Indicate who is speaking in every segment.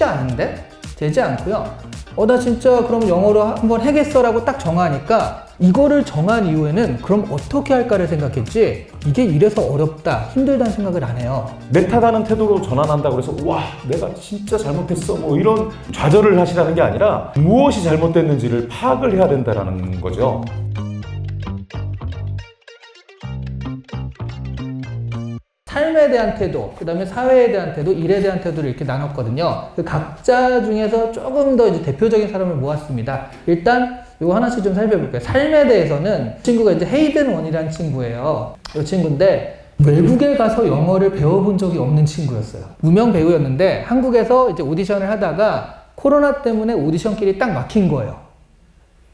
Speaker 1: 쉽지 않은데? 되지 않고요. 어, 나 진짜 그럼 영어로 한번 해겠어 라고 딱 정하니까 이거를 정한 이후에는 그럼 어떻게 할까를 생각했지 이게 이래서
Speaker 2: 어렵다
Speaker 1: 힘들다는 생각을 안 해요
Speaker 2: 내타다는 태도로 전환한다 그래서 와 내가 진짜 잘못했어 뭐 이런 좌절을 하시라는 게 아니라 무엇이 잘못됐는지를 파악을 해야 된다는 거죠.
Speaker 1: 삶에 대한 태도, 그 다음에 사회에 대한 태도, 일에 대한 태도를 이렇게 나눴거든요. 그 각자 중에서 조금 더 이제 대표적인 사람을 모았습니다. 일단 이거 하나씩 좀 살펴볼게요. 삶에 대해서는 친구가 이제 헤이든 원이라는 친구예요. 이 친구인데 외국에 가서 영어를 배워본 적이 없는 친구였어요. 무명 배우였는데 한국에서 이제 오디션을 하다가 코로나 때문에 오디션 길이 딱 막힌 거예요.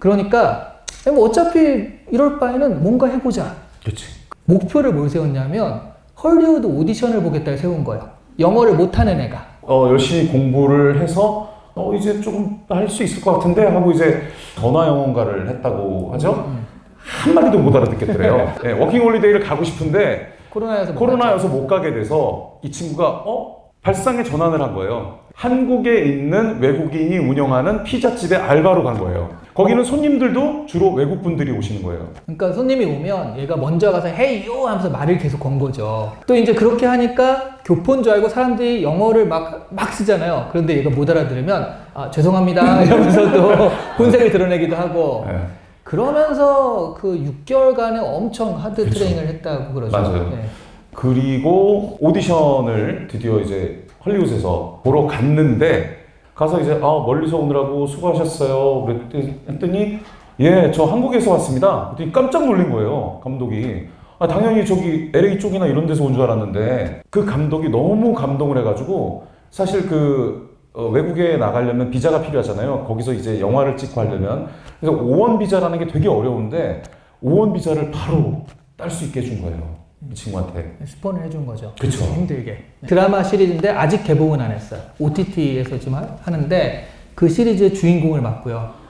Speaker 1: 그러니까 뭐 어차피 이럴 바에는 뭔가 해보자. 그렇지. 목표를 뭘 세웠냐면 헐리우드 오디션을 보겠다 세운 거예요. 영어를 못하는 애가.
Speaker 2: 어, 열심히 공부를 해서 어, 이제 조금 할 수 있을 것 같은데 하고 이제 전화 영어가를 했다고 하죠. 음, 음. 한마디도 못 알아듣겠더래요. 네, 워킹 홀리데이를 가고 싶은데 코로나여서 못, 코로나여서 못 가게 돼서 이 친구가 어? 발상의 전환을 한 거예요. 한국에 있는 외국인이 운영하는 피자집에 알바로 간 거예요. 거기는 어? 손님들도 주로 외국 분들이 오시는 거예요.
Speaker 1: 그러니까 손님이 오면 얘가 먼저 가서 헤이 요 하면서 말을 계속 건 거죠. 또 이제 그렇게 하니까 교포인 줄 알고 사람들이 영어를 막, 막 쓰잖아요. 그런데 얘가 못 알아들으면 아, 죄송합니다 이러면서 또 본색을 드러내기도 하고 네. 그러면서 그 6개월간의 엄청 하드 그렇죠. 트레이닝을 했다고
Speaker 2: 그러죠. 맞아요. 네. 그리고 오디션을 드디어 이제 헐리우드에서 보러 갔는데 가서 이제 아 멀리서 오느라고 수고하셨어요 그랬더니 예저 한국에서 왔습니다 그랬더니 깜짝 놀린 거예요 감독이 아 당연히 저기 LA 쪽이나 이런 데서 온 줄 알았는데 그 감독이 너무 감동을 해가지고 사실 그 어, 외국에 나가려면 비자가 필요하잖아요 거기서 이제 영화를 찍고 하려면 그래서 오원 비자라는 게 되게 어려운데 오원 비자를 바로 딸 수 있게 해준 거예요 이 친구한테
Speaker 1: 스폰을 해준 거죠. 그쵸. 힘들게.
Speaker 2: 드라마 시리즈인데 아직 개봉은 안 했어요. OTT에서
Speaker 1: 지금 하- 하는데 그 시리즈의 주인공을 맡고요.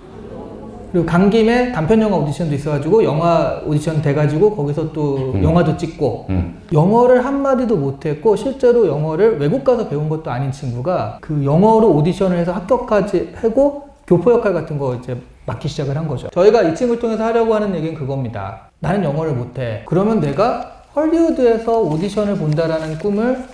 Speaker 1: 그리고 간 김에 단편 영화 오디션도 있어가지고 영화 오디션 돼가지고 거기서 또 음. 영화도 찍고 음. 영어를 한마디도 못했고 실제로 영어를 외국 가서 배운 것도 아닌 친구가 그 영어로 오디션을 해서 합격까지 하고 교포 역할 같은 거 이제 맡기 시작을 한 거죠. 저희가 이 친구를 통해서 하려고 하는 얘기는 그겁니다. 나는 영어를 못해. 그러면 내가 헐리우드에서 오디션을 본다라는 꿈을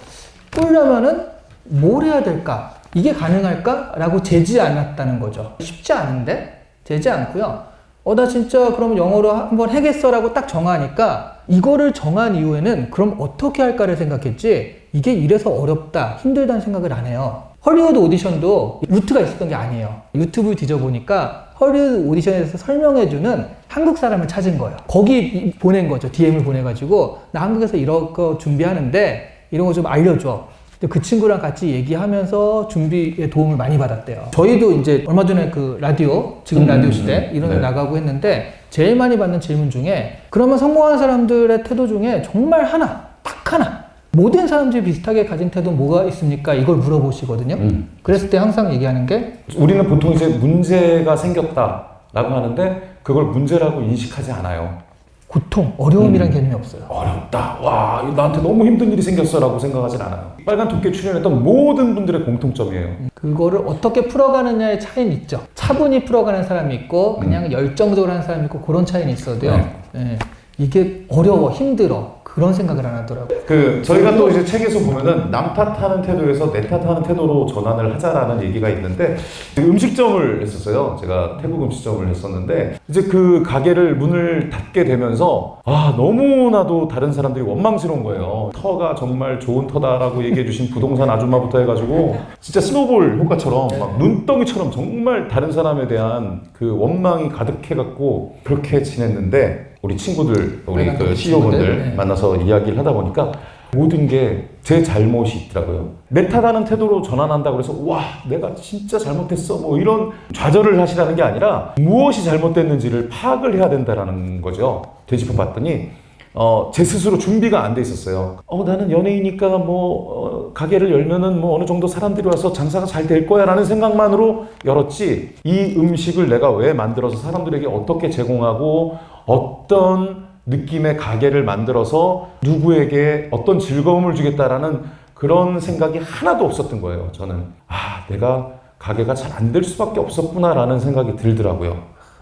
Speaker 1: 꾸려면은 뭘 해야 될까? 이게 가능할까? 라고 재지 않았다는 거죠. 쉽지 않은데? 재지 않고요. 어, 나 진짜 그럼 영어로 한번 해겠어 라고 딱 정하니까 이거를 정한 이후에는 그럼 어떻게 할까를 생각했지 이게 이래서 어렵다, 힘들다는 생각을 안 해요. 헐리우드 오디션도 루트가 있었던 게 아니에요. 유튜브 뒤져보니까 헐리우드 오디션에서 설명해주는 한국 사람을 찾은 거예요. 거기 보낸 거죠. DM을 보내가지고 나 한국에서 이런 거 준비하는데 이런 거 좀 알려줘. 그 친구랑 같이 얘기하면서 준비에 도움을 많이 받았대요. 저희도 이제 얼마 전에 그 라디오, 지금 음, 라디오 음, 시대 음. 이런 데 네. 나가고 했는데 제일 많이 받는 질문 중에 그러면 성공한 사람들의 태도 중에 정말 하나, 딱 하나 모든 사람들이 비슷하게 가진 태도 뭐가 있습니까? 이걸 물어보시거든요. 음.
Speaker 2: 그랬을 때 항상 얘기하는 게 우리는 보통 이제 문제가 생겼다라고 하는데 그걸 문제라고 인식하지 않아요.
Speaker 1: 고통, 어려움이란 음. 개념이 없어요. 어렵다.
Speaker 2: 와, 나한테 너무 힘든 일이 생겼어라고 생각하진 않아요. 빨간 토끼 출연했던 모든 분들의 공통점이에요.
Speaker 1: 그거를 어떻게 풀어가느냐의 차이는 있죠. 차분히 풀어가는 사람이 있고 그냥 음. 열정적으로 하는 사람이 있고 그런 차이는 있어도요. 네. 네. 이게 어려워, 힘들어. 그런 생각을 안 하더라고요.
Speaker 2: 그 저희가 또 이제 책에서 보면은 남 탓하는 태도에서 내 탓하는 태도로 전환을 하자라는 얘기가 있는데 음식점을 했었어요. 제가 태국 음식점을 했었는데 이제 그 가게를 문을 닫게 되면서 아 너무나도 다른 사람들이 원망스러운 거예요. 터가 정말 좋은 터다라고 얘기해주신 부동산 아줌마부터 해가지고 진짜 스노볼 효과처럼 막 네. 눈덩이처럼 정말 다른 사람에 대한 그 원망이 가득해갖고 그렇게 지냈는데 우리 친구들, 우리 빨간 그 CEO분들 네. 만나서 이야기를 하다 보니까 모든 게 제 잘못이 있더라고요. 내탓하는 태도로 전환한다고 해서 와 내가 진짜 잘못했어 뭐 이런 좌절을 하시라는 게 아니라 무엇이 잘못됐는지를 파악을 해야 된다라는 거죠. 되짚어 봤더니 어, 제 스스로 준비가 안 돼 있었어요. 어, 나는 연예인이니까 뭐, 어, 가게를 열면은 뭐 어느 정도 사람들이 와서 장사가 잘 될 거야 라는 생각만으로 열었지, 이 음식을 내가 왜 만들어서 사람들에게 어떻게 제공하고, 어떤 느낌의 가게를 만들어서 누구에게 어떤 즐거움을 주겠다라는 그런 생각이 하나도 없었던 거예요. 저는 아 내가 가게가 잘 안 될 수밖에 없었구나라는 생각이 들더라고요.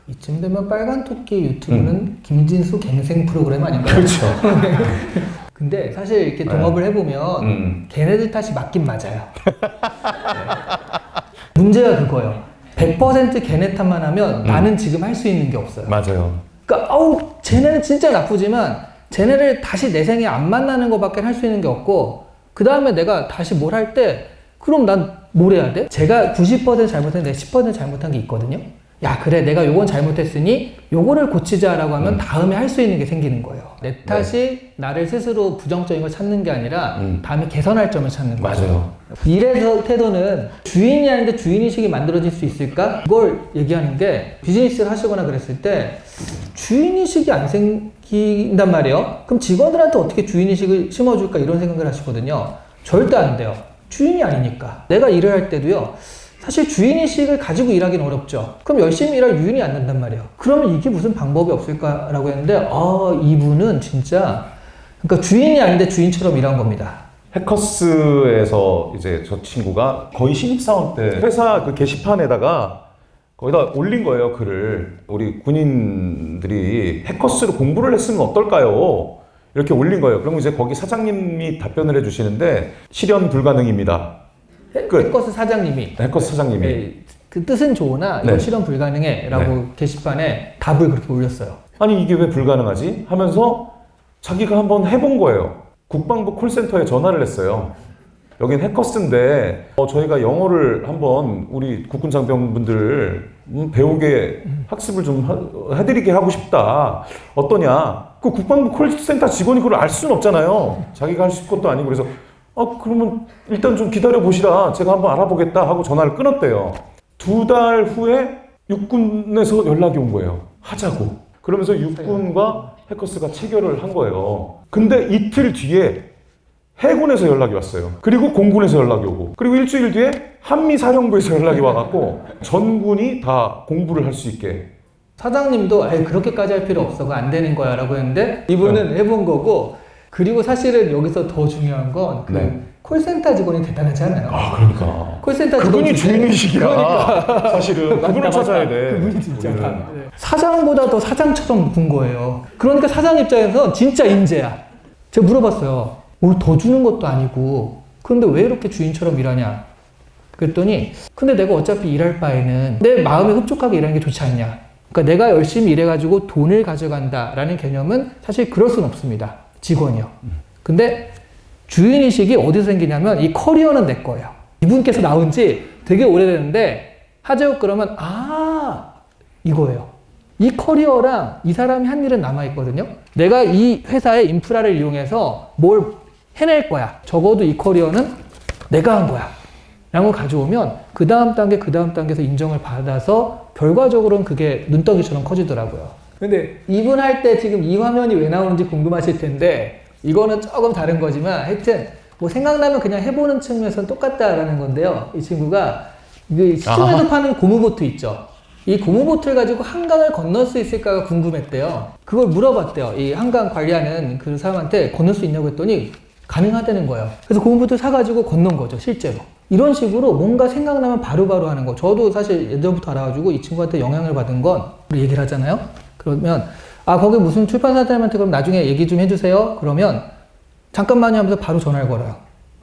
Speaker 1: 이쯤 되면 빨간 토끼 유튜브는 음. 김진수 갱생 프로그램 아닌가요? 그렇죠. 네. 근데 사실 이렇게 네. 동업을 해보면 음. 걔네들 탓이 맞긴 맞아요. 네. 문제가 그거예요. 100% 걔네 탓만 하면 음. 나는 지금 할 수 있는 게 없어요. 맞아요. 그러니까 아우 쟤네는 진짜 나쁘지만 쟤네를 다시 내 생에 안 만나는 것밖에 할 수 있는 게 없고 그 다음에 내가 다시 뭘 할 때 그럼 난 뭘 해야 돼? 제가 90% 잘못했는데 10% 잘못한 게 있거든요. 야 그래 내가 요건 잘못했으니 요거를 고치자라고 하면 음. 다음에 할 수 있는 게 생기는 거예요. 내 네. 탓이 네. 나를 스스로 부정적인 걸 찾는 게 아니라 음. 다음에 개선할 점을 찾는 거죠. 맞아요. 일에서 태도는 주인이 아닌데 주인의식이 만들어질 수 있을까? 그걸 얘기하는 게 비즈니스를 하시거나 그랬을 때 주인의식이 안 생긴단 말이에요. 그럼 직원들한테 어떻게 주인의식을 심어줄까 이런 생각을 하시거든요. 절대 안 돼요. 주인이 아니니까. 내가 일을 할 때도요. 사실 주인의식을 가지고 일하기는 어렵죠. 그럼 열심히 일할 유인이 안 난단 말이에요. 그러면 이게 무슨 방법이 없을까라고 했는데, 아, 이분은 진짜, 그러니까 주인이 아닌데 주인처럼 일한 겁니다.
Speaker 2: 해커스에서 이제 저 친구가 거의 신입사원 때 회사 그 게시판에다가 거기다 올린 거예요, 글을. 우리 군인들이 해커스로 공부를 했으면 어떨까요? 이렇게 올린 거예요. 그럼 이제 거기 사장님이 답변을 해주시는데, 실현 불가능입니다. 해커스 사장님이 해커스 네. 사장님이 네,
Speaker 1: 그 뜻은 좋으나 네. 이거 실현 불가능해라고
Speaker 2: 네. 게시판에 답을 그렇게 올렸어요. 아니 이게 왜 불가능하지? 하면서 자기가 한번 해본 거예요. 국방부 콜센터에 전화를 했어요. 여긴 해커스인데 어, 저희가 영어를 한번 우리 국군 장병분들 음, 배우게 학습을 좀 하, 해드리게 하고 싶다. 어떠냐? 그 국방부 콜센터 직원이 그걸 알 수는 없잖아요. 자기가 할 것도 아니고 그래서 아, 그러면 일단 좀 기다려 보시라. 제가 한번 알아보겠다 하고 전화를 끊었대요. 두 달 후에 육군에서 연락이 온 거예요. 하자고. 그러면서 육군과 해커스가 체결을 한 거예요. 근데 이틀 뒤에 해군에서 연락이 왔어요. 그리고 공군에서 연락이 오고, 그리고 일주일 뒤에 한미사령부에서 연락이 와갖고, 전군이 다 공부를 할 수 있게. 사장님도
Speaker 1: 아예 그렇게까지 할 필요 없어. 그안 되는 거야. 라고 했는데, 이분은 네. 해본 거고, 그리고 사실은 여기서 더 중요한
Speaker 2: 건그 네.
Speaker 1: 콜센터 직원이 대단하잖아요. 아,
Speaker 2: 그러니까. 콜센터
Speaker 1: 직원 그분이 중에- 주인의식 그러니까.
Speaker 2: 사실은 그분을 맞다, 찾아야 맞다. 돼. 그분이 진짜 네.
Speaker 1: 사장보다 더 사장처럼 군 거예요. 그러니까 사장 입장에선 진짜 인재야. 제가 물어봤어요. 뭘 더 주는 것도 아니고 그런데 왜 이렇게 주인처럼 일하냐? 그랬더니 근데 내가 어차피 일할 바에는 내 마음에 흡족하게 일하는 게 좋지 않냐? 그러니까 내가 열심히 일해가지고 돈을 가져간다라는 개념은 사실 그럴 순 없습니다. 직원이요. 근데 주인의식이 어디서 생기냐면 이 커리어는 내 거예요. 이분께서 나온 지 되게 오래됐는데 하재욱 그러면 아 이거예요. 이 커리어랑 이 사람이 한 일은 남아있거든요. 내가 이 회사의 인프라를 이용해서 뭘 해낼 거야. 적어도 이 커리어는 내가 한 거야. 라고 가져오면 그 다음 단계, 그 다음 단계에서 인정을 받아서 결과적으로는 그게 눈덩이처럼 커지더라고요. 근데 이분할 때 지금 이 화면이 왜 나오는지 궁금하실 텐데 이거는 조금 다른 거지만 하여튼 뭐 생각나면 그냥 해보는 측면에서는 똑같다라는 건데요. 이 친구가 그 시중에서 파는 고무보트 있죠. 이 고무보트를 가지고 한강을 건널 수 있을까가 궁금했대요. 그걸 물어봤대요. 이 한강 관리하는 그 사람한테 건널 수 있냐고 했더니 가능하다는 거예요. 그래서 고무보트 사가지고 건넌 거죠, 실제로. 이런 식으로 뭔가 생각나면 바로바로 바로 하는 거. 저도 사실 예전부터 알아가지고 이 친구한테 영향을 받은 건 우리 얘기를 하잖아요. 그러면 아 거기 무슨 출판사들한테 그럼 나중에 얘기 좀 해주세요. 그러면 잠깐만요 하면서 바로 전화를 걸어요.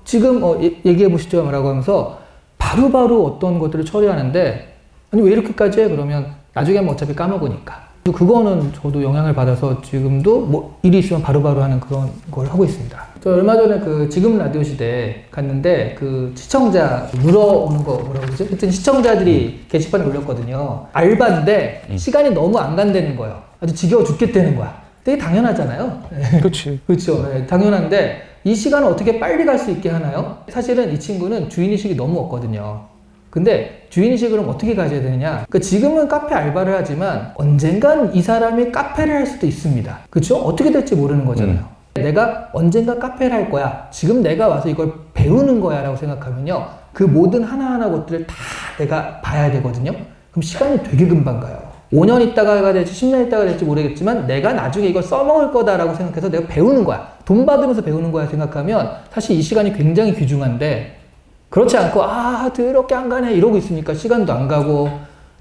Speaker 1: 지금 어, 얘기해 보시죠. 라고 하면서 바로바로 바로 어떤 것들을 처리하는데 아니 왜 이렇게까지 해? 그러면 나중에 뭐 어차피 까먹으니까. 그거는 저도 영향을 받아서 지금도 뭐 일이 있으면 바로바로 하는 그런 걸 하고 있습니다. 저 얼마 전에 그 지금 라디오 시대에 갔는데 그 시청자 물어오는 거 뭐라고 그러죠? 하여튼 시청자들이 음. 게시판에 올렸거든요. 알바인데 음. 시간이 너무 안 간다는 거예요. 아주 지겨워 죽겠다는 거야. 되게 당연하잖아요. 그렇지. 그렇죠. 네, 당연한데 이 시간을 어떻게 빨리 갈 수 있게 하나요? 사실은 이 친구는 주인의식이 너무 없거든요. 근데 주인의식을 어떻게 가져야 되느냐? 그 지금은 카페 알바를 하지만 언젠간 이 사람이 카페를 할 수도 있습니다. 그렇죠? 어떻게 될지 모르는 거잖아요. 음. 내가 언젠가 카페를 할 거야. 지금 내가 와서 이걸 배우는 거야라고 생각하면요, 그 모든 하나하나 것들을 다 내가 봐야 되거든요. 그럼 시간이 되게 금방 가요. 5년 있다가 될지 10년 있다가 될지 모르겠지만 내가 나중에 이걸 써먹을 거다라고 생각해서 내가 배우는 거야. 돈 받으면서 배우는 거야 생각하면 사실 이 시간이 굉장히 귀중한데 그렇지 않고 아 더럽게 안 가네 이러고 있으니까 시간도 안 가고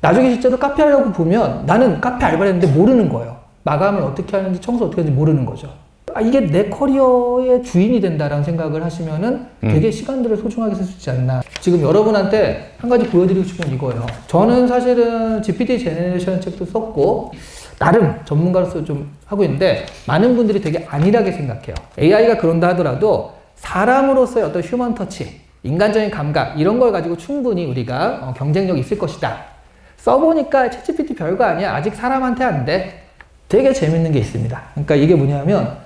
Speaker 1: 나중에 실제로 카페 하려고 보면 나는 카페 알바를 했는데 모르는 거예요. 마감을 어떻게 하는지 청소 어떻게 하는지 모르는 거죠. 아, 이게 내 커리어의 주인이 된다라는 생각을 하시면은 음. 되게 시간들을 소중하게 쓸 수 있지 않나. 지금 여러분한테 한 가지 보여드리고 싶은 이거예요. 저는 사실은 GPT 제네레이션 책도 썼고 나름 전문가로서 좀 하고 있는데 많은 분들이 되게 안일하게 생각해요. AI가 그런다 하더라도 사람으로서의 어떤 휴먼 터치 인간적인 감각 이런 걸 가지고 충분히 우리가 어, 경쟁력이 있을 것이다. 써보니까 챗GPT 별거 아니야. 아직 사람한테 안 돼. 되게 재밌는 게 있습니다. 그러니까 이게 뭐냐면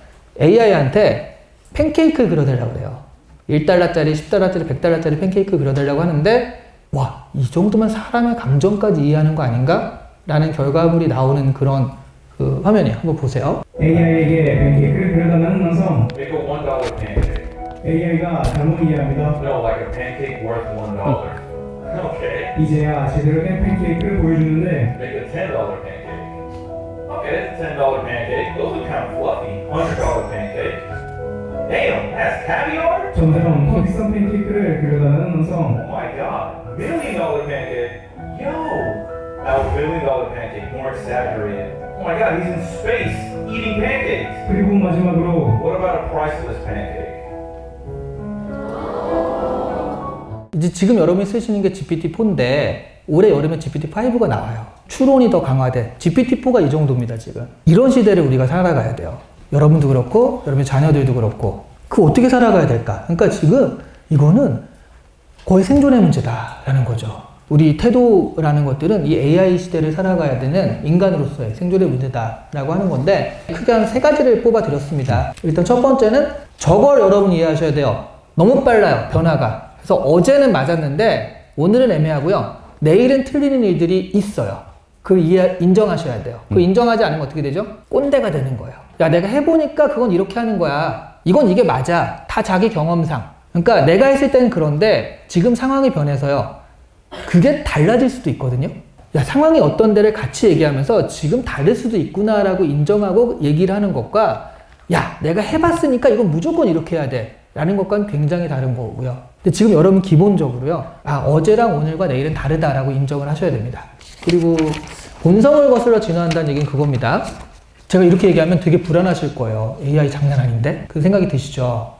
Speaker 1: AI한테 팬케이크 그려달라고 그요 1달러짜리, 10달러짜리, 100달러짜리 팬케이크 그려달라고 하는데 와, 이 정도면 사람의 감정까지 이해하는 거 아닌가? 라는 결과물이 나오는 그런 그 화면이에요. 한번 보세요. AI에게 팬케이크를 그려달라는 건성.
Speaker 2: AI가 잘못 No, like a pancake worth one dollar. Oh. Okay. 이제야 제대로 된 팬케이크를 보여주는데 Make a ten dollar pancake. Okay, that's a ten dollar pancake. Those are kind of fluffy. Hundred dollar pancake. Damn, that's caviar. 점점
Speaker 1: 더 비싼 팬케이크를 그려가는 Oh
Speaker 2: my god, million dollar pancake. Yo, our million dollar pancake more exaggerated. Oh my god, he's in space eating pancakes. 그리고 마지막으로 What about a priceless pancake?
Speaker 1: 이제 지금 여러분이 쓰시는 게 GPT-4인데 올해 여름에 GPT-5가 나와요. 추론이 더 강화된 GPT-4가 이 정도입니다, 지금. 이런 시대를 우리가 살아가야 돼요. 여러분도 그렇고, 여러분의 자녀들도 그렇고. 그 어떻게 살아가야 될까? 그러니까 지금 이거는 거의 생존의 문제다라는 거죠. 우리 태도라는 것들은 이 AI 시대를 살아가야 되는 인간으로서의 생존의 문제다라고 하는 건데 크게 한 세 가지를 뽑아드렸습니다. 일단 첫 번째는 저걸 여러분 이해하셔야 돼요. 너무 빨라요, 변화가. 그래서 어제는 맞았는데 오늘은 애매하고요. 내일은 틀리는 일들이 있어요. 그 이해, 인정하셔야 돼요. 그 음. 인정하지 않으면 어떻게 되죠? 꼰대가 되는 거예요. 야, 내가 해보니까 그건 이렇게 하는 거야. 이건 이게 맞아. 다 자기 경험상. 그러니까 내가 했을 때는 그런데 지금 상황이 변해서요. 그게 달라질 수도 있거든요. 야, 상황이 어떤 데를 같이 얘기하면서 지금 다를 수도 있구나라고 인정하고 얘기를 하는 것과 야, 내가 해봤으니까 이건 무조건 이렇게 해야 돼. 라는 것과는 굉장히 다른 거고요. 근데 지금 여러분 기본적으로요. 아, 어제랑 오늘과 내일은 다르다라고 인정을 하셔야 됩니다. 그리고 본성을 거슬러 진화한다는 얘기는 그겁니다. 제가 이렇게 얘기하면 되게 불안하실 거예요. AI 장난 아닌데? 그 생각이 드시죠?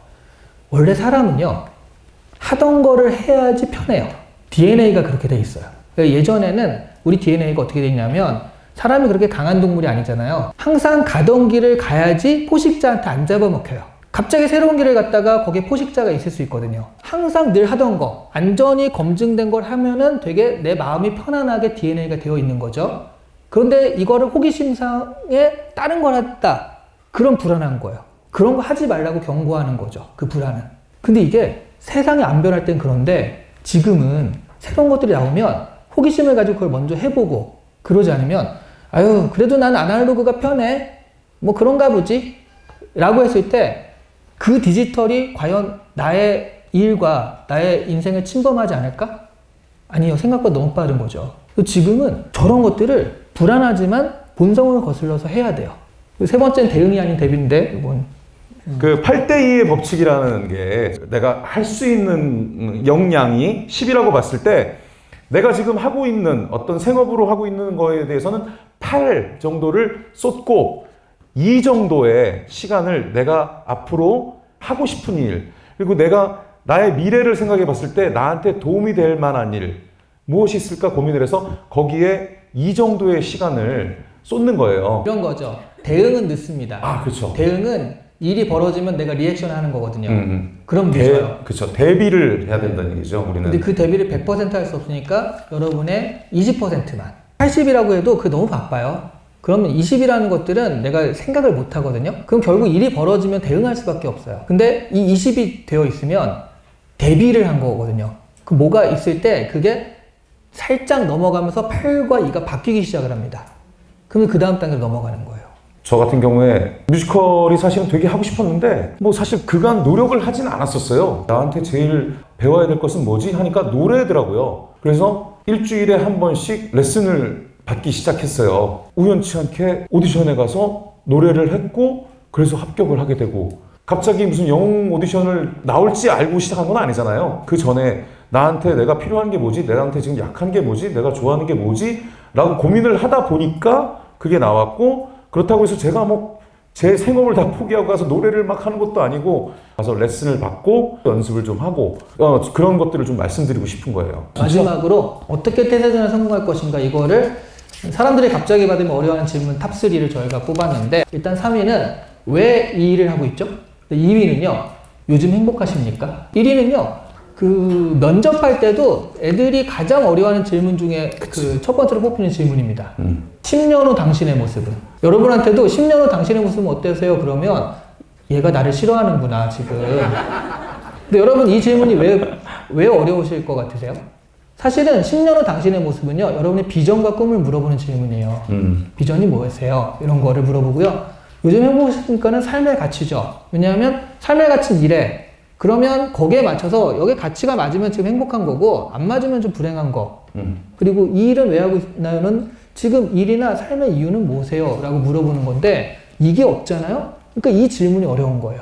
Speaker 1: 원래 사람은요, 하던 거를 해야지 편해요. DNA가 그렇게 돼 있어요. 그러니까 예전에는 우리 DNA가 어떻게 돼 있냐면, 사람이 그렇게 강한 동물이 아니잖아요. 항상 가던 길을 가야지 포식자한테 안 잡아먹혀요. 갑자기 새로운 길을 갔다가 거기에 포식자가 있을 수 있거든요. 항상 늘 하던 거, 안전이 검증된 걸 하면은 되게 내 마음이 편안하게 DNA가 되어 있는 거죠. 그런데 이거를 호기심상에 다른 걸 했다. 그런 불안한 거예요. 그런 거 하지 말라고 경고하는 거죠. 그 불안은. 근데 이게 세상이 안 변할 땐 그런데 지금은 새로운 것들이 나오면 호기심을 가지고 그걸 먼저 해보고 그러지 않으면 아유, 그래도 난 아날로그가 편해. 뭐 그런가 보지. 라고 했을 때그 디지털이 과연 나의 일과 나의 인생을 침범하지 않을까? 아니요. 생각보다 너무 빠른 거죠. 지금은 저런 것들을 불안하지만 본성을 거슬러서 해야 돼요. 세 번째는 대응이 아닌 대비인데, 이건.
Speaker 2: 그 8대2의 법칙이라는 게 내가 할 수 있는 역량이 10이라고 봤을 때 내가 지금 하고 있는 어떤 생업으로 하고 있는 거에 대해서는 8 정도를 쏟고 이 정도의 시간을 내가 앞으로 하고 싶은 일, 그리고 내가 나의 미래를 생각해 봤을 때 나한테 도움이 될 만한 일, 무엇이 있을까 고민을 해서 거기에 이 정도의 시간을 쏟는 거예요. 이런 거죠. 대응은
Speaker 1: 늦습니다. 아, 그렇죠. 대응은 일이 벌어지면 내가 리액션 하는 거거든요. 음,
Speaker 2: 음. 그럼 늦어요. 그렇죠. 대비를 해야 네. 된다는 얘기죠, 우리는. 근데 그
Speaker 1: 대비를 100%할 수 없으니까 여러분의 20%만. 80이라고 해도 그 너무 바빠요. 그러면 20이라는 것들은 내가 생각을 못 하거든요. 그럼 결국 일이 벌어지면 대응할 수밖에 없어요. 근데 이 20이 되어 있으면 대비를 한 거거든요. 그 뭐가 있을 때 그게 살짝 넘어가면서 8과 2가 바뀌기 시작을 합니다. 그러면 그 다음 단계로 넘어가는
Speaker 2: 거예요. 저 같은 경우에 뮤지컬이 사실은 되게 하고 싶었는데 뭐 사실 그간 노력을 하진 않았었어요. 나한테 제일 배워야 될 것은 뭐지 하니까 노래더라고요. 그래서 일주일에 한 번씩 레슨을 받기 시작했어요. 우연치 않게 오디션에 가서 노래를 했고 그래서 합격을 하게 되고 갑자기 무슨 영웅 오디션을 나올지 알고 시작한 건 아니잖아요. 그 전에 나한테 내가 필요한 게 뭐지? 내한테 지금 약한 게 뭐지? 내가 좋아하는 게 뭐지? 라고 고민을 하다 보니까 그게 나왔고 그렇다고 해서 제가 뭐 제 생업을 다 포기하고 가서 노래를 막 하는 것도 아니고 가서 레슨을 받고 연습을 좀 하고 어, 그런 것들을 좀 말씀드리고 싶은 거예요. 마지막으로
Speaker 1: 어떻게 태세전을 성공할 것인가 이거를 사람들이 갑자기 받으면 어려워하는 질문 탑3를 저희가 뽑았는데 일단 3위는 왜 이 일을 하고 있죠? 2위는요. 요즘 행복하십니까? 1위는요. 그 면접할 때도 애들이 가장 어려워하는 질문 중에 그 첫 번째로 뽑히는 질문입니다. 음. 10년 후 당신의 모습은 여러분한테도 10년 후 당신의 모습은 어때세요? 그러면 얘가 나를 싫어하는구나 지금. 근데 여러분 이 질문이 왜 왜 어려우실 것 같으세요? 사실은 10년 후 당신의 모습은요, 여러분의 비전과 꿈을 물어보는 질문이에요. 음. 비전이 뭐였어요? 이런 거를 물어보고요. 요즘 해보시니까는 삶의 가치죠. 왜냐하면 삶의 가치는 이래. 그러면 거기에 맞춰서 여기 가치가 맞으면 지금 행복한 거고 안 맞으면 좀 불행한 거. 음. 그리고 이 일은 왜 하고 있나요는 지금 일이나 삶의 이유는 뭐세요? 라고 물어보는 건데 이게 없잖아요? 그러니까 이 질문이 어려운 거예요.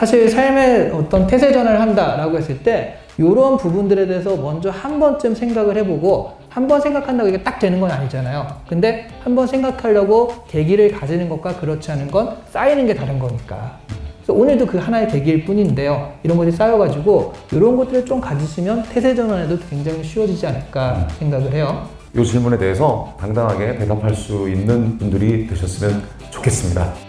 Speaker 1: 사실 삶의 어떤 태세 전환을 한다라고 했을 때 이런 부분들에 대해서 먼저 한 번쯤 생각을 해보고 한 번 생각한다고 이게 딱 되는 건 아니잖아요. 근데 한 번 생각하려고 계기를 가지는 것과 그렇지 않은 건 쌓이는 게 다른 거니까. 그래서 오늘도 그 하나의 계기일 뿐인데요. 이런 것이 쌓여가지고 이런 것들을 좀 가지시면 태세 전환에도 굉장히 쉬워지지 않을까 음. 생각을 해요.
Speaker 2: 이 질문에 대해서 당당하게 대답할 수 있는 분들이 되셨으면 좋겠습니다.